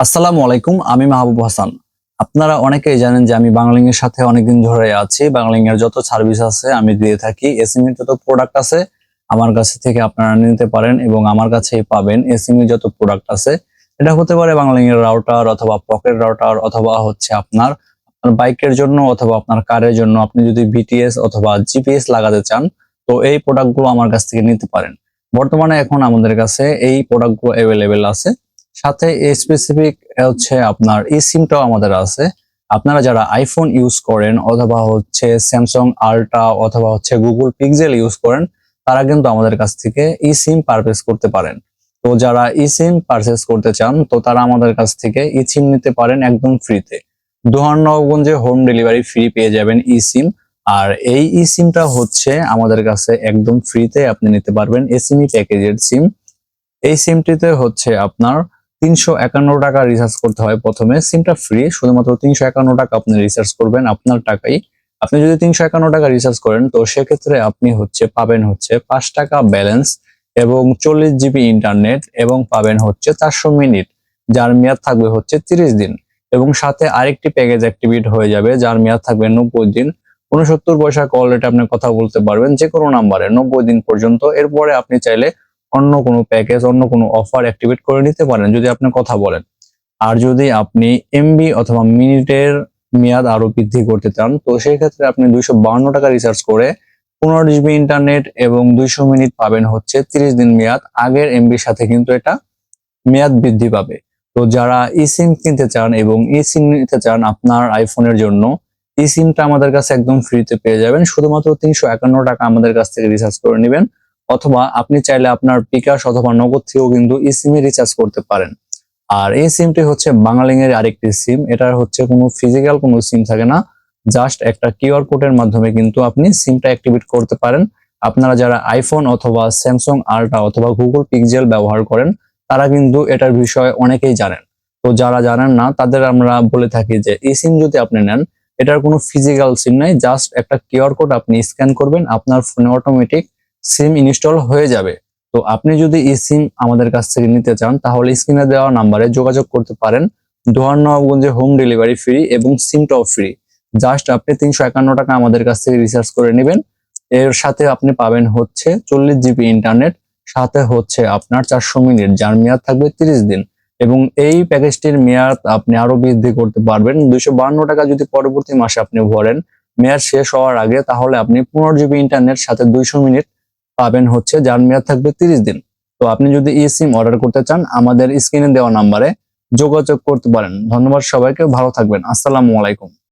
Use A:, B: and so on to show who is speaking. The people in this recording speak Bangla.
A: আসসালামু আলাইকুম, আমি মাহবুব হাসান। আপনারা অনেকেই জানেন যে আমি বাংলিং এর সাথে অনেকদিন ধরে আছি। বাংলিং এর যত সার্ভিস আছে, আমি দিয়ে থাকি। এসএমই যত প্রোডাক্ট আছে, আমার কাছে থেকে আপনারা নিতে পারেন এবং আমার কাছেই পাবেন এসএমই যত প্রোডাক্ট আছে। এটা হতে পারে বাংলিং এর রাউটার অথবা পকেট রাউটার অথবা হচ্ছে আপনার আপনার বাইকের জন্য অথবা আপনার কারের জন্য। আপনি যদি বিটিএস অথবা জিপিএস লাগাতে চান, তো এই প্রোডাক্টগুলো আমার কাছ থেকে নিতে পারেন। বর্তমানে এখন আমাদের কাছে এই প্রোডাক্টগুলো অ্যাভেলেবেল আছে। সাথে স্পেসিফিক হচ্ছে আপনার এই সিমটাও আমাদের আছে। আপনারা যারা আইফোন ইউজ করেন অথবা হচ্ছে স্যামসাং আল্ট্রা অথবা হচ্ছে গুগল পিক্সেল ইউজ করেন, তারা কিন্তু আমাদের কাছ থেকে ই সিম পারচেস করতে পারেন। তো যারা ই সিম পারচেস করতে চান, তো তারা আমাদের কাছ থেকে ই সিম নিতে পারেন একদম ফ্রিতে দোহারনগঞ্জে হোম ডেলিভারি ফ্রি পেয়ে যাবেন ই সিম আর এই ই সিমটা হচ্ছে আমাদের কাছে একদম ফ্রিতে আপনি নিতে পারবেন। এসিমি প্যাকেজের সিম এই সিমটিতে হচ্ছে আপনার তিনশো একান্ন টাকা রিচার্জ করতে হয় প্রথমে। সিমটা ফ্রি শুধুমাত্র তিনশো একান্ন টাকা আপনি রিচার্জ করবেন আপনার টাকাই। আপনি যদি তিনশো একান্ন টাকা রিচার্জ করেন, তো সেক্ষেত্রে আপনি হচ্ছে, পাবেন হচ্ছে পাঁচ টাকা ব্যালেন্স এবং চল্লিশ জিবি ইন্টারনেট এবং পাবেন হচ্ছে চারশো মিনিট, যার মেয়াদ থাকবে হচ্ছে তিরিশ দিন। এবং সাথে আরেকটি প্যাকেজ অ্যাক্টিভেট হয়ে যাবে, যার মেয়াদ থাকবে নব্বই দিন। উনসত্তর পয়সা কল রেটে আপনি কথা বলতে পারবেন যে কোনো নাম্বারে নব্বই দিন পর্যন্ত। এরপরে আপনি চাইলে অন্য কোনো প্যাকেজ অন্য কোনো অফার অ্যাক্টিভেট করে নিতে পারেন যদি আপনি কথা বলেন। আর যদি আপনি এমবি অথবা মিনিটের মেয়াদ আরও বৃদ্ধি করতে চান, তো সেই ক্ষেত্রে আপনি দুইশো টাকা রিচার্জ করে পনেরো জিবি ইন্টারনেট এবং দুইশো মিনিট পাবেন হচ্ছে তিরিশ দিন মেয়াদ। আগের এমবির সাথে কিন্তু এটা মেয়াদ বৃদ্ধি পাবে। তো যারা ই সিম কিনতে চান এবং ই সিম নিতে চান আপনার আইফোনের জন্য ই সিমটা আমাদের কাছে একদম ফ্রিতে পেয়ে যাবেন। শুধুমাত্র তিনশো একান্ন টাকা আমাদের কাছ থেকে রিচার্জ করে নেবেন। অথবা আপনি চাইলে আপনার বিকাশ অথবা নগদ থেকেও কিন্তু এই সিমে রিচার্জ করতে পারেন। আর এই সিমটি হচ্ছে বাঙালিং এর আরেকটি সিম এটার হচ্ছে কোনো ফিজিক্যাল কোনো সিম থাকে না। জাস্ট একটা কিউআর কোডের মাধ্যমে কিন্তু আপনি সিমটা অ্যাক্টিভেট করতে পারেন। আপনারা যারা আইফোন অথবা স্যামসাং আল্ট্রা অথবা গুগল পিক্সেল ব্যবহার করেন, তারা কিন্তু এটার বিষয়ে অনেকেই জানেন। তো যারা জানেন না, তাদের আমরা বলে থাকি যে এই সিম যদি আপনি নেন, এটার কোনো ফিজিক্যাল সিম নাই। জাস্ট একটা কিউআর কোড আপনি স্ক্যান করবেন, আপনার ফোনে অটোমেটিক সিম ইনস্টল হয়ে যাবে। তো আপনি যদি এই সিম আমাদের কাছ থেকে নিতে চান, তাহলে স্ক্রিনে দেওয়া নাম্বারে যোগাযোগ করতে পারেন। দোহার নবাবগঞ্জে হোম ডেলিভারি ফ্রি এবং সিমটাও ফ্রি জাস্ট আপনি তিনশো একান্ন টাকা আমাদের কাছ থেকে রিচার্জ করে নেবেন। এর সাথে আপনি পাবেন হচ্ছে চল্লিশ জিবি ইন্টারনেট সাথে হচ্ছে আপনার চারশো মিনিট যার মেয়াদ থাকবে তিরিশ দিন। এবং এই প্যাকেজটির মেয়াদ আপনি আরও বৃদ্ধি করতে পারবেন। দুইশো টাকা যদি পরবর্তী মাসে আপনি ভরেন, মেয়াদ শেষ হওয়ার আগে, তাহলে আপনি পনেরো জিবি ইন্টারনেট সাথে দুইশো মিনিট পাবেন হচ্ছে, যার মেয়াদ থাকবে তিরিশ দিন। তো আপনি যদি ই সিম অর্ডার করতে চান, আমাদের স্ক্রিনে দেওয়া নাম্বারে যোগাযোগ করতে পারেন। ধন্যবাদ সবাইকে, ভালো থাকবেন। আসসালামু আলাইকুম।